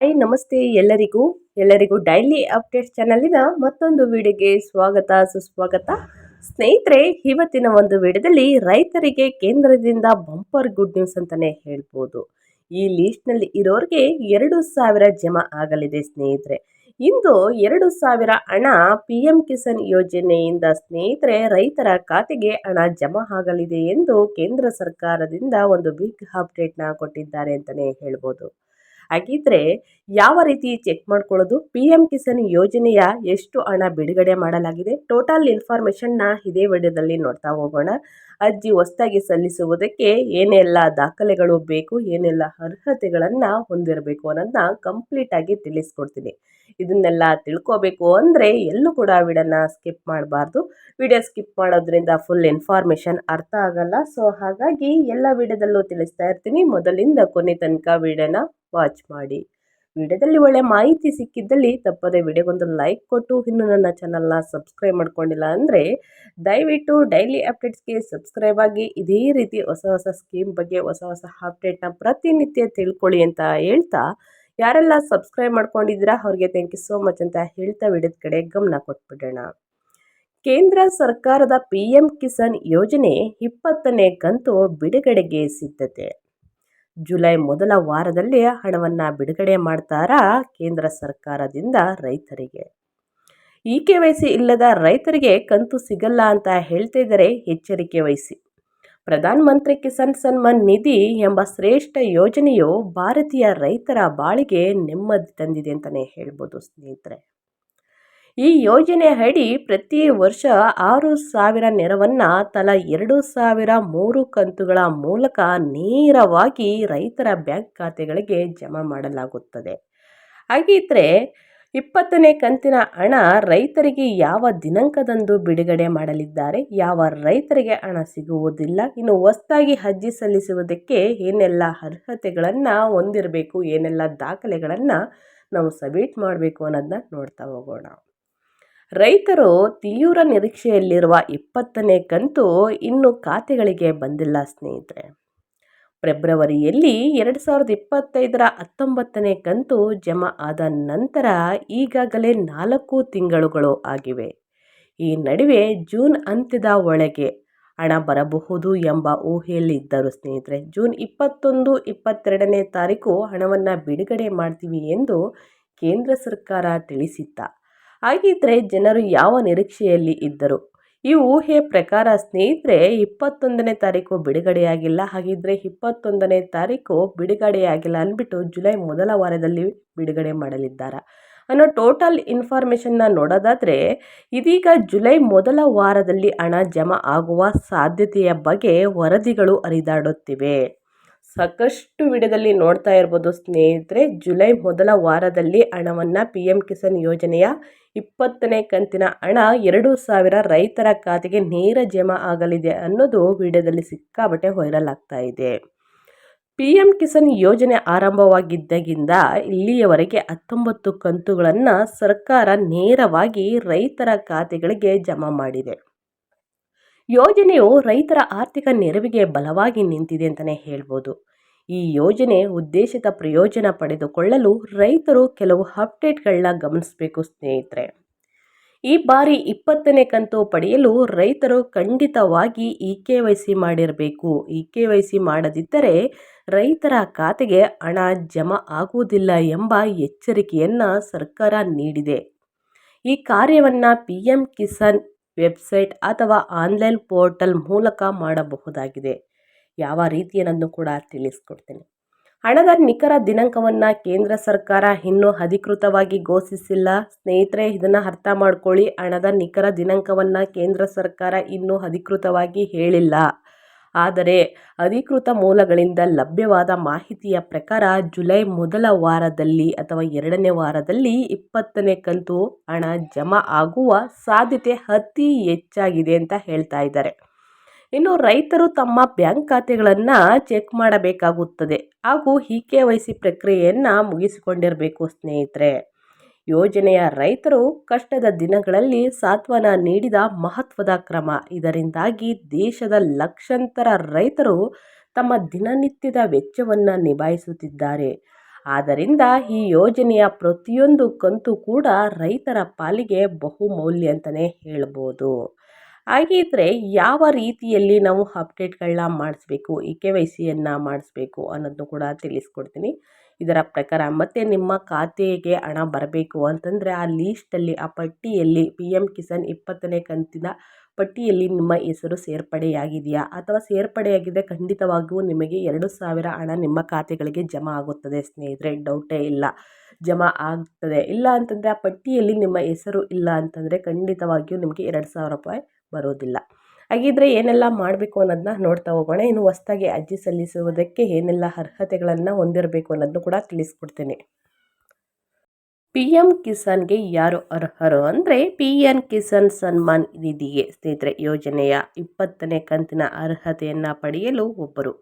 Hi ನಮಸ್ತೆ ಎಲ್ಲರಿಗೂ. ಎಲ್ಲರಿಗೂ ಡೈಲಿ ಅಪ್ಡೇಟ್ಸ್ ಚಾನಲಿನ ಮತ್ತೊಂದು ವಿಡಿಯೋಗೆ ಸ್ವಾಗತ, ಸುಸ್ವಾಗತ. ಸ್ನೇಹಿತರೆ, ಇವತ್ತಿನ ಒಂದು ವಿಡಿಯೋದಲ್ಲಿ ರೈತರಿಗೆ ಕೇಂದ್ರದಿಂದ ಬಂಪರ್ ಗುಡ್ ನ್ಯೂಸ್ ಅಂತಲೇ ಹೇಳ್ಬೋದು. ಈ ಲೀಸ್ಟ್ನಲ್ಲಿ ಇರೋರಿಗೆ ಎರಡು ಸಾವಿರ ಜಮಾ ಆಗಲಿದೆ ಸ್ನೇಹಿತರೆ. ಇಂದು ಎರಡು ಸಾವಿರ ಹಣ ಪಿ ಎಂ ಕಿಸಾನ್ ಯೋಜನೆಯಿಂದ ಸ್ನೇಹಿತರೆ ರೈತರ ಖಾತೆಗೆ ಹಣ ಜಮಾ ಆಗಲಿದೆ ಎಂದು ಕೇಂದ್ರ ಸರ್ಕಾರದಿಂದ ಒಂದು ಬಿಗ್ ಅಪ್ಡೇಟ್ನ ಕೊಟ್ಟಿದ್ದಾರೆ ಅಂತಲೇ ಹೇಳ್ಬೋದು. ಹಾಗಿದ್ರೆ ಯಾವ ರೀತಿ ಚೆಕ್ ಮಾಡ್ಕೊಳ್ಳೋದು? ಪಿ ಎಂ ಕಿಸಾನ್ ಯೋಜನೆಯ ಎಷ್ಟು ಹಣ ಬಿಡುಗಡೆ ಮಾಡಲಾಗಿದೆ? ಟೋಟಲ್ ಇನ್ಫಾರ್ಮೇಷನ್ನ ಇದೇ ವಿಡಿಯೋದಲ್ಲಿ ನೋಡ್ತಾ ಹೋಗೋಣ. ಅರ್ಜಿ ಹೊಸದಾಗಿ ಸಲ್ಲಿಸುವುದಕ್ಕೆ ಏನೆಲ್ಲ ದಾಖಲೆಗಳು ಬೇಕು? ಏನೆಲ್ಲ ಅರ್ಹತೆಗಳನ್ನು ಹೊಂದಿರಬೇಕು ಅನ್ನೋದನ್ನ ಕಂಪ್ಲೀಟಾಗಿ ತಿಳಿಸ್ಕೊಡ್ತೀನಿ. ಇದನ್ನೆಲ್ಲ ತಿಳ್ಕೋಬೇಕು ಅಂದರೆ ಎಲ್ಲೂ ಕೂಡ ವಿಡನ್ನ ಸ್ಕಿಪ್ ಮಾಡಬಾರ್ದು. ವಿಡಿಯೋ ಸ್ಕಿಪ್ ಮಾಡೋದ್ರಿಂದ ಫುಲ್ ಇನ್ಫಾರ್ಮೇಷನ್ ಅರ್ಥ ಆಗಲ್ಲ. ಸೊ ಹಾಗಾಗಿ ಎಲ್ಲ ವಿಡಿಯೋದಲ್ಲೂ ತಿಳಿಸ್ತಾ ಇರ್ತೀನಿ. ಮೊದಲಿಂದ ಕೊನೆ ತನಕ ವಿಡಿಯೋನ ವಾಚ್ ಮಾಡಿ. ವಿಡಿಯೋದಲ್ಲಿ ಒಳ್ಳೆ ಮಾಹಿತಿ ಸಿಕ್ಕಿದ್ದಲ್ಲಿ ತಪ್ಪದೆ ವಿಡಿಯೋಗೊಂದು ಲೈಕ್ ಕೊಟ್ಟು ಇನ್ನು ನನ್ನ ಚಾನಲ್ನ ಸಬ್ಸ್ಕ್ರೈಬ್ ಮಾಡ್ಕೊಂಡಿಲ್ಲ ಅಂದರೆ ದಯವಿಟ್ಟು ಡೈಲಿ ಅಪ್ಡೇಟ್ಸ್ಗೆ ಸಬ್ಸ್ಕ್ರೈಬ್ ಆಗಿ ಇದೇ ರೀತಿ ಹೊಸ ಹೊಸ ಸ್ಕೀಮ್ ಬಗ್ಗೆ ಹೊಸ ಹೊಸ ಅಪ್ಡೇಟ್ನ ಪ್ರತಿನಿತ್ಯ ತಿಳ್ಕೊಳ್ಳಿ ಅಂತ ಹೇಳ್ತಾ, ಯಾರೆಲ್ಲ ಸಬ್ಸ್ಕ್ರೈಬ್ ಮಾಡ್ಕೊಂಡಿದ್ದೀರಾ ಅವ್ರಿಗೆ ಥ್ಯಾಂಕ್ ಯು ಸೋ ಮಚ್ ಅಂತ ಹೇಳ್ತಾ ವಿಡಿಯೋದ ಕಡೆ ಗಮನ ಕೊಟ್ಬಿಡೋಣ. ಕೇಂದ್ರ ಸರ್ಕಾರದ ಪಿ ಎಂ ಕಿಸಾನ್ ಯೋಜನೆ ಇಪ್ಪತ್ತನೇ ಕಂತು ಬಿಡುಗಡೆಗೆ ಸಿದ್ಧತೆ. ಜುಲೈ ಮೊದಲ ವಾರದಲ್ಲಿ ಹಣವನ್ನು ಬಿಡುಗಡೆ ಮಾಡ್ತಾರಾ ಕೇಂದ್ರ ಸರ್ಕಾರದಿಂದ ರೈತರಿಗೆ? ಇ ಕೆ ವೈ ಸಿ ಇಲ್ಲದ ರೈತರಿಗೆ ಕಂತು ಸಿಗಲ್ಲ ಅಂತ ಹೇಳ್ತಾ ಇದ್ದಾರೆ, ಎಚ್ಚರಿಕೆ ವಹಿಸಿ. ಪ್ರಧಾನ ಮಂತ್ರಿ ಕಿಸಾನ್ ಸನ್ಮಾನ್ ನಿಧಿ ಎಂಬ ಶ್ರೇಷ್ಠ ಯೋಜನೆಯು ಭಾರತೀಯ ರೈತರ ಬಾಳಿಗೆ ನೆಮ್ಮದಿ ತಂದಿದೆ ಅಂತಲೇ ಹೇಳ್ಬೋದು ಸ್ನೇಹಿತರೆ. ಈ ಯೋಜನೆ ಅಡಿ ಪ್ರತಿ ವರ್ಷ ಆರು ಸಾವಿರ ನೆರವನ್ನು ತಲಾ ಎರಡು ಸಾವಿರ ಮೂರು ಕಂತುಗಳ ಮೂಲಕ ನೇರವಾಗಿ ರೈತರ ಬ್ಯಾಂಕ್ ಖಾತೆಗಳಿಗೆ ಜಮಾ ಮಾಡಲಾಗುತ್ತದೆ. ಹಾಗಿದ್ರೆ ಇಪ್ಪತ್ತನೇ ಕಂತಿನ ಹಣ ರೈತರಿಗೆ ಯಾವ ದಿನಾಂಕದಂದು ಬಿಡುಗಡೆ ಮಾಡಲಿದ್ದಾರೆ? ಯಾವ ರೈತರಿಗೆ ಹಣ ಸಿಗುವುದಿಲ್ಲ? ಇನ್ನು ಹೊಸದಾಗಿ ಅರ್ಜಿ ಸಲ್ಲಿಸುವುದಕ್ಕೆ ಏನೆಲ್ಲ ಅರ್ಹತೆಗಳನ್ನು ಹೊಂದಿರಬೇಕು? ಏನೆಲ್ಲ ದಾಖಲೆಗಳನ್ನು ನಾವು ಸಬ್ಮಿಟ್ ಮಾಡಬೇಕು ಅನ್ನೋದನ್ನ ನೋಡ್ತಾ ಹೋಗೋಣ. ರೈತರು ತೀವ್ರ ನಿರೀಕ್ಷೆಯಲ್ಲಿರುವ ಇಪ್ಪತ್ತನೇ ಕಂತು ಇನ್ನು ಖಾತೆಗಳಿಗೆ ಬಂದಿಲ್ಲ ಸ್ನೇಹಿತರೆ. ಫೆಬ್ರವರಿಯಲ್ಲಿ ಎರಡು ಸಾವಿರದ ಇಪ್ಪತ್ತೈದರ ಹತ್ತೊಂಬತ್ತನೇ ಕಂತು ಜಮಾ ಆದ ನಂತರ ಈಗಾಗಲೇ ನಾಲ್ಕು ತಿಂಗಳುಗಳು ಆಗಿವೆ. ಈ ನಡುವೆ ಜೂನ್ ಅಂತ್ಯದ ಒಳಗೆ ಹಣ ಬರಬಹುದು ಎಂಬ ಊಹೆಯಲ್ಲಿದ್ದರು ಸ್ನೇಹಿತರೆ, ಜೂನ್ ಇಪ್ಪತ್ತೊಂದು, ಇಪ್ಪತ್ತೆರಡನೇ ತಾರೀಕು ಹಣವನ್ನು ಬಿಡುಗಡೆ ಮಾಡ್ತೀವಿ ಎಂದು ಕೇಂದ್ರ ಸರ್ಕಾರ ತಿಳಿಸಿತ್ತ ಹಾಗಿದ್ದರೆ ಜನರು ಯಾವ ನಿರೀಕ್ಷೆಯಲ್ಲಿ ಇದ್ದರು? ಈ ಊಹೆ ಪ್ರಕಾರ ಸ್ನೇಹಿತರೆ, ಇಪ್ಪತ್ತೊಂದನೇ ತಾರೀಕು ಬಿಡುಗಡೆಯಾಗಿಲ್ಲ. ಹಾಗಿದ್ರೆ ಇಪ್ಪತ್ತೊಂದನೇ ತಾರೀಕು ಬಿಡುಗಡೆಯಾಗಿಲ್ಲ ಅಂದ್ಬಿಟ್ಟು ಜುಲೈ ಮೊದಲ ವಾರದಲ್ಲಿ ಬಿಡುಗಡೆ ಮಾಡಲಿದ್ದಾರೆ? ಅನ್ನೋ ಟೋಟಲ್ ಇನ್ಫಾರ್ಮೇಷನ್ನ ನೋಡೋದಾದರೆ, ಇದೀಗ ಜುಲೈ ಮೊದಲ ವಾರದಲ್ಲಿ ಹಣ ಜಮಾ ಆಗುವ ಸಾಧ್ಯತೆಯ ಬಗ್ಗೆ ವರದಿಗಳು ಹರಿದಾಡುತ್ತಿವೆ. ಸಾಕಷ್ಟು ವಿಡಿಯೋದಲ್ಲಿ ನೋಡ್ತಾ ಇರ್ಬೋದು ಸ್ನೇಹಿತರೆ. ಜುಲೈ ಮೊದಲ ವಾರದಲ್ಲಿ ಹಣವನ್ನು ಪಿ ಎಂ ಕಿಸಾನ್ ಯೋಜನೆಯ ಇಪ್ಪತ್ತನೇ ಕಂತಿನ ಹಣ ಎರಡು ಸಾವಿರ ರೈತರ ಖಾತೆಗೆ ನೇರ ಜಮಾ ಆಗಲಿದೆ ಅನ್ನೋದು ವಿಡಿಯೋದಲ್ಲಿ ಸಿಕ್ಕಾಬಟ್ಟೆ ವೈರಲ್ ಆಗ್ತಾ ಇದೆ. ಪಿ ಎಂ ಕಿಸಾನ್ ಯೋಜನೆ ಆರಂಭವಾಗಿದ್ದಾಗಿಂದ ಇಲ್ಲಿಯವರೆಗೆ ಹತ್ತೊಂಬತ್ತು ಕಂತುಗಳನ್ನು ಸರ್ಕಾರ ನೇರವಾಗಿ ರೈತರ ಖಾತೆಗಳಿಗೆ ಜಮಾ ಮಾಡಿದೆ. ಯೋಜನೆಯು ರೈತರ ಆರ್ಥಿಕ ನೆರವಿಗೆ ಬಲವಾಗಿ ನಿಂತಿದೆ ಅಂತಲೇ ಹೇಳ್ಬೋದು. ಈ ಯೋಜನೆ ಉದ್ದೇಶಿತ ಪ್ರಯೋಜನ ಪಡೆದುಕೊಳ್ಳಲು ರೈತರು ಕೆಲವು ಅಪ್ಡೇಟ್ಗಳನ್ನ ಗಮನಿಸಬೇಕು ಸ್ನೇಹಿತರೆ. ಈ ಬಾರಿ ಇಪ್ಪತ್ತನೇ ಕಂತು ಪಡೆಯಲು ರೈತರು ಖಂಡಿತವಾಗಿ ಇ ಕೆ ವೈ ಸಿ ಮಾಡಿರಬೇಕು. ಇ ಕೆ ವೈ ಸಿ ಮಾಡದಿದ್ದರೆ ರೈತರ ಖಾತೆಗೆ ಹಣ ಜಮಾ ಆಗುವುದಿಲ್ಲ ಎಂಬ ಎಚ್ಚರಿಕೆಯನ್ನು ಸರ್ಕಾರ ನೀಡಿದೆ. ಈ ಕಾರ್ಯವನ್ನು ಪಿ ಎಂ ಕಿಸಾನ್ ವೆಬ್ಸೈಟ್ ಅಥವಾ ಆನ್ಲೈನ್ ಪೋರ್ಟಲ್ ಮೂಲಕ ಮಾಡಬಹುದಾಗಿದೆ. ಯಾವ ರೀತಿಯನ್ನು ಕೂಡ ತಿಳಿಸ್ಕೊಡ್ತೇನೆ. ಹಣದ ನಿಖರ ದಿನಾಂಕವನ್ನು ಕೇಂದ್ರ ಸರ್ಕಾರ ಇನ್ನೂ ಅಧಿಕೃತವಾಗಿ ಘೋಷಿಸಿಲ್ಲ. ಸ್ನೇಹಿತರೆ, ಇದನ್ನು ಅರ್ಥ ಮಾಡ್ಕೊಳ್ಳಿ. ಹಣದ ನಿಖರ ದಿನಾಂಕವನ್ನು ಕೇಂದ್ರ ಸರ್ಕಾರ ಇನ್ನೂ ಅಧಿಕೃತವಾಗಿ ಹೇಳಿಲ್ಲ. ಆದರೆ ಅಧಿಕೃತ ಮೂಲಗಳಿಂದ ಲಭ್ಯವಾದ ಮಾಹಿತಿಯ ಪ್ರಕಾರ ಜುಲೈ ಮೊದಲ ವಾರದಲ್ಲಿ ಅಥವಾ ಎರಡನೇ ವಾರದಲ್ಲಿ ಇಪ್ಪತ್ತನೇ ಕಂತು ಹಣ ಜಮಾ ಆಗುವ ಸಾಧ್ಯತೆ ಅತಿ ಹೆಚ್ಚಾಗಿದೆ ಅಂತ ಹೇಳ್ತಾ ಇದ್ದಾರೆ. ಇನ್ನು ರೈತರು ತಮ್ಮ ಬ್ಯಾಂಕ್ ಖಾತೆಗಳನ್ನು ಚೆಕ್ ಮಾಡಬೇಕಾಗುತ್ತದೆ ಹಾಗೂ ಇ ಕೆ ವೈ ಸಿ ಪ್ರಕ್ರಿಯೆಯನ್ನು ಮುಗಿಸಿಕೊಂಡಿರಬೇಕು ಸ್ನೇಹಿತರೆ. ಯೋಜನೆಯ ರೈತರು ಕಷ್ಟದ ದಿನಗಳಲ್ಲಿ ಸಾತ್ವನ ನೀಡಿದ ಮಹತ್ವದ ಕ್ರಮ. ಇದರಿಂದಾಗಿ ದೇಶದ ಲಕ್ಷಾಂತರ ರೈತರು ತಮ್ಮ ದಿನನಿತ್ಯದ ವೆಚ್ಚವನ್ನು ನಿಭಾಯಿಸುತ್ತಿದ್ದಾರೆ. ಆದ್ದರಿಂದ ಈ ಯೋಜನೆಯ ಪ್ರತಿಯೊಂದು ಕಂತು ಕೂಡ ರೈತರ ಪಾಲಿಗೆ ಬಹುಮೌಲ್ಯ ಅಂತಲೇ ಹೇಳ್ಬೋದು. ಹಾಗಿದ್ರೆ ಯಾವ ರೀತಿಯಲ್ಲಿ ನಾವು ಅಪ್ಡೇಟ್ಗಳನ್ನ ಮಾಡಿಸ್ಬೇಕು ಇ ಕೆ ವೈ ಸಿಯನ್ನು ಮಾಡಿಸ್ಬೇಕು ಅನ್ನೋದನ್ನು ಕೂಡ ತಿಳಿಸ್ಕೊಡ್ತೀನಿ. ಇದರ ಪ್ರಕಾರ ಮತ್ತು ನಿಮ್ಮ ಖಾತೆಗೆ ಹಣ ಬರಬೇಕು ಅಂತಂದರೆ ಆ ಲೀಸ್ಟಲ್ಲಿ ಆ ಪಟ್ಟಿಯಲ್ಲಿ ಪಿ ಎಂ ಕಿಸಾನ್ ಇಪ್ಪತ್ತನೇ ಕಂತಿನ ಪಟ್ಟಿಯಲ್ಲಿ ನಿಮ್ಮ ಹೆಸರು ಸೇರ್ಪಡೆಯಾಗಿದೆಯಾ? ಅಥವಾ ಸೇರ್ಪಡೆಯಾಗಿದೆ, ಖಂಡಿತವಾಗಿಯೂ ನಿಮಗೆ ಎರಡು ಸಾವಿರ ಹಣ ನಿಮ್ಮ ಖಾತೆಗಳಿಗೆ ಜಮಾ ಆಗುತ್ತದೆ ಸ್ನೇಹಿತರೆ, ಡೌಟೇ ಇಲ್ಲ. ಜಮಾ ಆಗ್ತದೆ. ಇಲ್ಲ ಅಂತಂದರೆ ಆ ಪಟ್ಟಿಯಲ್ಲಿ ನಿಮ್ಮ ಹೆಸರು ಇಲ್ಲ ಅಂತಂದರೆ ಖಂಡಿತವಾಗಿಯೂ ನಿಮಗೆ ಎರಡು ಸಾವಿರ ರೂಪಾಯಿ ಬರೋದಿಲ್ಲ. ಹಾಗಿದ್ರೆ ಏನೆಲ್ಲ ಮಾಡಬೇಕು ಅನ್ನೋದನ್ನ ನೋಡ್ತಾ ಹೋಗೋಣ. ಇನ್ನು ಹೊಸ್ದಾಗಿ ಅರ್ಜಿ ಸಲ್ಲಿಸುವುದಕ್ಕೆ ಏನೆಲ್ಲ ಅರ್ಹತೆಗಳನ್ನು ಹೊಂದಿರಬೇಕು ಅನ್ನೋದನ್ನು ಕೂಡ ತಿಳಿಸ್ಕೊಡ್ತೇನೆ. ಪಿ ಎಂ ಕಿಸಾನ್ಗೆ ಯಾರು ಅರ್ಹರು? ಅಂದರೆ ಪಿ ಎನ್ ಕಿಸಾನ್ ಸನ್ಮಾನ್ ನಿಧಿಗೆ ಸ್ನೇಹಿತರೆ, ಯೋಜನೆಯ ಇಪ್ಪತ್ತನೇ ಕಂತಿನ ಅರ್ಹತೆಯನ್ನು ಪಡೆಯಲು ಒಬ್ಬರು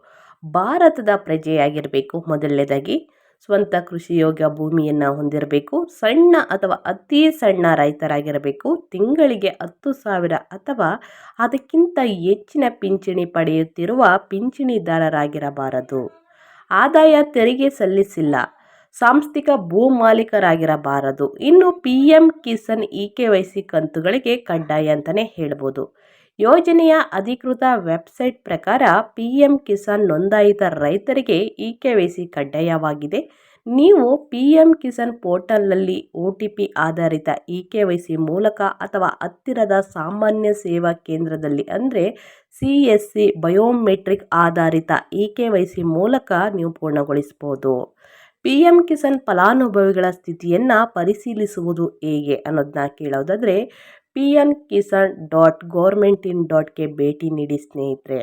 ಭಾರತದ ಪ್ರಜೆಯಾಗಿರಬೇಕು. ಮೊದಲನೇದಾಗಿ ಸ್ವಂತ ಕೃಷಿಯೋಗ್ಯ ಭೂಮಿಯನ್ನು ಹೊಂದಿರಬೇಕು. ಸಣ್ಣ ಅಥವಾ ಅತಿ ಸಣ್ಣ ರೈತರಾಗಿರಬೇಕು. ತಿಂಗಳಿಗೆ ಹತ್ತು ಸಾವಿರ ಅಥವಾ ಅದಕ್ಕಿಂತ ಹೆಚ್ಚಿನ ಪಿಂಚಣಿ ಪಡೆಯುತ್ತಿರುವ ಪಿಂಚಣಿದಾರರಾಗಿರಬಾರದು. ಆದಾಯ ತೆರಿಗೆ ಸಲ್ಲಿಸಿಲ್ಲ. ಸಾಂಸ್ಥಿಕ ಭೂ ಮಾಲೀಕರಾಗಿರಬಾರದು. ಇನ್ನು P M Kisan E K Y C ಕಂತುಗಳಿಗೆ ಕಡ್ಡಾಯ ಅಂತಲೇ ಹೇಳ್ಬೋದು. ಯೋಜನೆಯ ಅಧಿಕೃತ ವೆಬ್ಸೈಟ್ ಪ್ರಕಾರ ಪಿಎಂ ಕಿಸಾನ್ ನೋಂದಾಯಿತ ರೈತರಿಗೆ ಇ ಕೆ ಕಡ್ಡಾಯವಾಗಿದೆ. ನೀವು ಪಿ ಎಂ ಕಿಸಾನ್ ಪೋರ್ಟಲ್ನಲ್ಲಿ ಒ ಟಿ ಪಿ ಆಧಾರಿತ ಇ ಕೆ ವೈ ಸಿ ಮೂಲಕ ಅಥವಾ ಹತ್ತಿರದ ಸಾಮಾನ್ಯ ಸೇವಾ ಕೇಂದ್ರದಲ್ಲಿ ಅಂದರೆ ಸಿ ಎಸ್ ಸಿ ಬಯೋಮೆಟ್ರಿಕ್ ಆಧಾರಿತ ಇ ಕೆ ವೈ ಸಿ ಮೂಲಕ ನೀವು ಪೂರ್ಣಗೊಳಿಸ್ಬೋದು ಪಿ ಎಂ ಕಿಸಾನ್ ಫಲಾನುಭವಿಗಳ ಸ್ಥಿತಿಯನ್ನು ಪರಿಶೀಲಿಸುವುದು ಹೇಗೆ ಅನ್ನೋದನ್ನ ಕೇಳೋದಾದರೆ P N Kisan dot government in ಡಾಟ್ಗೆ ಭೇಟಿ ನೀಡಿ ಸ್ನೇಹಿತರೆ.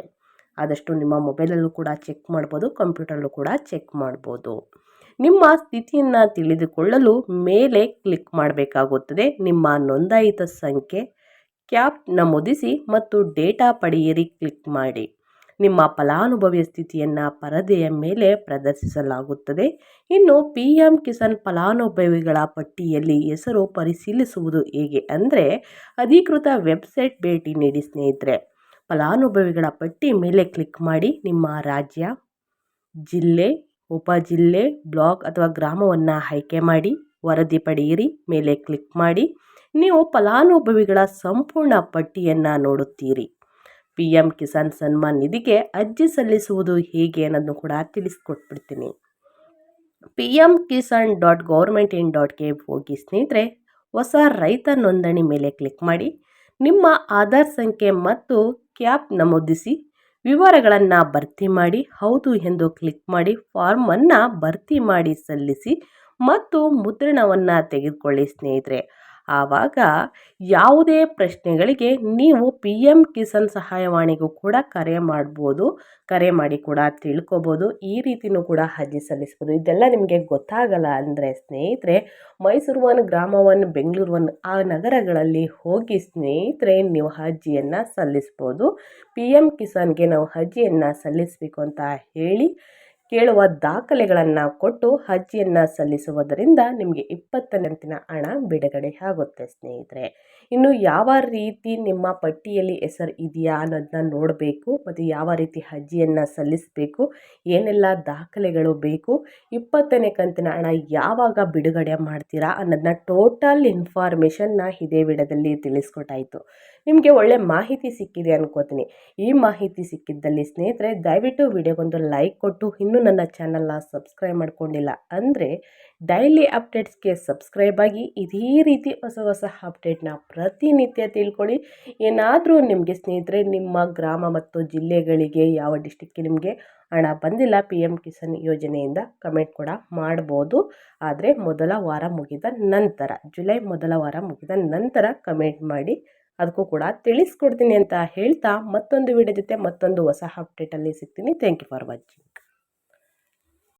ಆದಷ್ಟು ನಿಮ್ಮ ಮೊಬೈಲಲ್ಲೂ ಕೂಡ ಚೆಕ್ ಮಾಡ್ಬೋದು ಕಂಪ್ಯೂಟರಲ್ಲೂ ಕೂಡ ಚೆಕ್ ಮಾಡ್ಬೋದು. ನಿಮ್ಮ ಸ್ಥಿತಿಯನ್ನು ತಿಳಿದುಕೊಳ್ಳಲು ಮೇಲೆ ಕ್ಲಿಕ್ ಮಾಡಬೇಕಾಗುತ್ತದೆ. ನಿಮ್ಮ ನೋಂದಾಯಿತ ಸಂಖ್ಯೆ, ಕ್ಯಾಪ್ ನಮೂದಿಸಿ ಮತ್ತು ಡೇಟಾ ಪಡೆಯಿರಿ, ಕ್ಲಿಕ್ ಮಾಡಿ. ನಿಮ್ಮ ಫಲಾನುಭವಿಯ ಸ್ಥಿತಿಯನ್ನು ಪರದೆಯ ಮೇಲೆ ಪ್ರದರ್ಶಿಸಲಾಗುತ್ತದೆ. ಇನ್ನು ಪಿ ಎಂ ಕಿಸಾನ್ ಫಲಾನುಭವಿಗಳ ಪಟ್ಟಿಯಲ್ಲಿ ಹೆಸರು ಪರಿಶೀಲಿಸುವುದು ಹೇಗೆ ಅಂದರೆ, ಅಧಿಕೃತ ವೆಬ್ಸೈಟ್ ಭೇಟಿ ನೀಡಿ ಸ್ನೇಹಿತರೆ. ಫಲಾನುಭವಿಗಳ ಪಟ್ಟಿ ಮೇಲೆ ಕ್ಲಿಕ್ ಮಾಡಿ ನಿಮ್ಮ ರಾಜ್ಯ, ಜಿಲ್ಲೆ, ಉಪಜಿಲ್ಲೆ, ಬ್ಲಾಕ್ ಅಥವಾ ಗ್ರಾಮವನ್ನು ಆಯ್ಕೆ ಮಾಡಿ, ವರದಿ ಪಡೆಯಿರಿ, ಮೇಲೆ ಕ್ಲಿಕ್ ಮಾಡಿ. ನೀವು ಫಲಾನುಭವಿಗಳ ಸಂಪೂರ್ಣ ಪಟ್ಟಿಯನ್ನು ನೋಡುತ್ತೀರಿ. ಪಿ ಎಂ ಕಿಸಾನ್ ಸನ್ಮಾನ್ ನಿಧಿಗೆ ಅರ್ಜಿ ಸಲ್ಲಿಸುವುದು ಹೇಗೆ ಅನ್ನೋದನ್ನು ಕೂಡ ತಿಳಿಸ್ಕೊಟ್ಬಿಡ್ತೀನಿ. P M Kisan dot government in ಡಾಟ್ಗೆ ಹೋಗಿ ಸ್ನೇಹಿತರೆ, ಹೊಸ ರೈತ ನೋಂದಣಿ ಮೇಲೆ ಕ್ಲಿಕ್ ಮಾಡಿ, ನಿಮ್ಮ ಆಧಾರ್ ಸಂಖ್ಯೆ ಮತ್ತು ಕ್ಯಾಪ್ ನಮೂದಿಸಿ, ವಿವರಗಳನ್ನು ಭರ್ತಿ ಮಾಡಿ, ಹೌದು ಎಂದು ಕ್ಲಿಕ್ ಮಾಡಿ, ಫಾರ್ಮನ್ನು ಭರ್ತಿ ಮಾಡಿ ಸಲ್ಲಿಸಿ ಮತ್ತು ಮುದ್ರಣವನ್ನು ತೆಗೆದುಕೊಳ್ಳಿ ಸ್ನೇಹಿತರೆ. ಆವಾಗ ಯಾವುದೇ ಪ್ರಶ್ನೆಗಳಿಗೆ ನೀವು ಪಿ ಎಂ ಕಿಸಾನ್ ಸಹಾಯವಾಣಿಗೂ ಕೂಡ ಕರೆ ಮಾಡ್ಬೋದು, ಕರೆ ಮಾಡಿ ಕೂಡ ತಿಳ್ಕೊಬೋದು, ಈ ರೀತಿಯೂ ಕೂಡ ಅರ್ಜಿ ಸಲ್ಲಿಸ್ಬೋದು. ಇದೆಲ್ಲ ನಿಮಗೆ ಗೊತ್ತಾಗಲ್ಲ ಅಂದರೆ ಸ್ನೇಹಿತರೆ, ಮೈಸೂರು ಒನ್, ಗ್ರಾಮ ಒನ್, ಬೆಂಗಳೂರು ಒನ್ ಆ ನಗರಗಳಲ್ಲಿ ಹೋಗಿ ಸ್ನೇಹಿತರೆ ನೀವು ಅರ್ಜಿಯನ್ನು ಸಲ್ಲಿಸ್ಬೋದು. ಪಿ ಎಂ ಕಿಸಾನ್ಗೆ ನಾವು ಅರ್ಜಿಯನ್ನು ಸಲ್ಲಿಸಬೇಕು ಅಂತ ಹೇಳಿ ಕೇಳುವ ದಾಖಲೆಗಳನ್ನು ಕೊಟ್ಟು ಅರ್ಜಿಯನ್ನು ಸಲ್ಲಿಸುವುದರಿಂದ ನಿಮಗೆ ಇಪ್ಪತ್ತನೇ ಹಣ ಬಿಡುಗಡೆ ಆಗುತ್ತೆ ಸ್ನೇಹಿತರೆ. ಇನ್ನು ಯಾವ ರೀತಿ ನಿಮ್ಮ ಪಟ್ಟಿಯಲ್ಲಿ ಹೆಸರು ಇದೆಯಾ ಅನ್ನೋದನ್ನ ನೋಡಬೇಕು ಮತ್ತು ಯಾವ ರೀತಿ ಅರ್ಜಿಯನ್ನು ಸಲ್ಲಿಸಬೇಕು, ಏನೆಲ್ಲ ದಾಖಲೆಗಳು ಬೇಕು, ಇಪ್ಪತ್ತನೇ ಕಂತಿನ ಹಣ ಯಾವಾಗ ಬಿಡುಗಡೆ ಮಾಡ್ತೀರಾ ಅನ್ನೋದನ್ನ ಟೋಟಲ್ ಇನ್ಫಾರ್ಮೇಷನ್ನ ಇದೇ ವಿಡದಲ್ಲಿ ತಿಳಿಸ್ಕೊಟ್ಟಾಯಿತು. ನಿಮಗೆ ಒಳ್ಳೆ ಮಾಹಿತಿ ಸಿಕ್ಕಿದೆ ಅನ್ಕೋತೀನಿ. ಈ ಮಾಹಿತಿ ಸಿಕ್ಕಿದ್ದಲ್ಲಿ ಸ್ನೇಹಿತರೆ, ದಯವಿಟ್ಟು ವಿಡಿಯೋಗೊಂದು ಲೈಕ್ ಕೊಟ್ಟು ಇನ್ನೂ ನನ್ನ ಚಾನಲ್ನ ಸಬ್ಸ್ಕ್ರೈಬ್ ಮಾಡ್ಕೊಂಡಿಲ್ಲ ಅಂದರೆ ಡೈಲಿ ಅಪ್ಡೇಟ್ಸ್ಗೆ ಸಬ್ಸ್ಕ್ರೈಬ್ ಆಗಿ ಇದೇ ರೀತಿ ಹೊಸ ಹೊಸ ಅಪ್ಡೇಟ್ನ ಪ್ರತಿನಿತ್ಯ ತಿಳ್ಕೊಳ್ಳಿ. ಏನಾದರೂ ನಿಮಗೆ ಸ್ನೇಹಿತರೆ, ನಿಮ್ಮ ಗ್ರಾಮ ಮತ್ತು ಜಿಲ್ಲೆಗಳಿಗೆ, ಯಾವ ಡಿಸ್ಟಿಕ್ಗೆ ನಿಮಗೆ ಹಣ ಬಂದಿಲ್ಲ ಪಿ ಎಂ ಕಿಸಾನ್ ಯೋಜನೆಯಿಂದ ಕಮೆಂಟ್ ಕೂಡ ಮಾಡ್ಬೋದು. ಆದರೆ ಮೊದಲ ವಾರ ಮುಗಿದ ನಂತರ, ಜುಲೈ ಮೊದಲ ವಾರ ಮುಗಿದ ನಂತರ ಕಮೆಂಟ್ ಮಾಡಿ ಅದಕ್ಕೂ ಕೂಡ ತಿಳಿಸ್ಕೊಡ್ತೀನಿ ಅಂತ ಹೇಳ್ತಾ ಮತ್ತೊಂದು ವಿಡಿಯೋ ಜೊತೆ ಮತ್ತೊಂದು ಹೊಸ ಅಪ್ಡೇಟಲ್ಲಿ ಸಿಗ್ತೀನಿ. Thank you for watching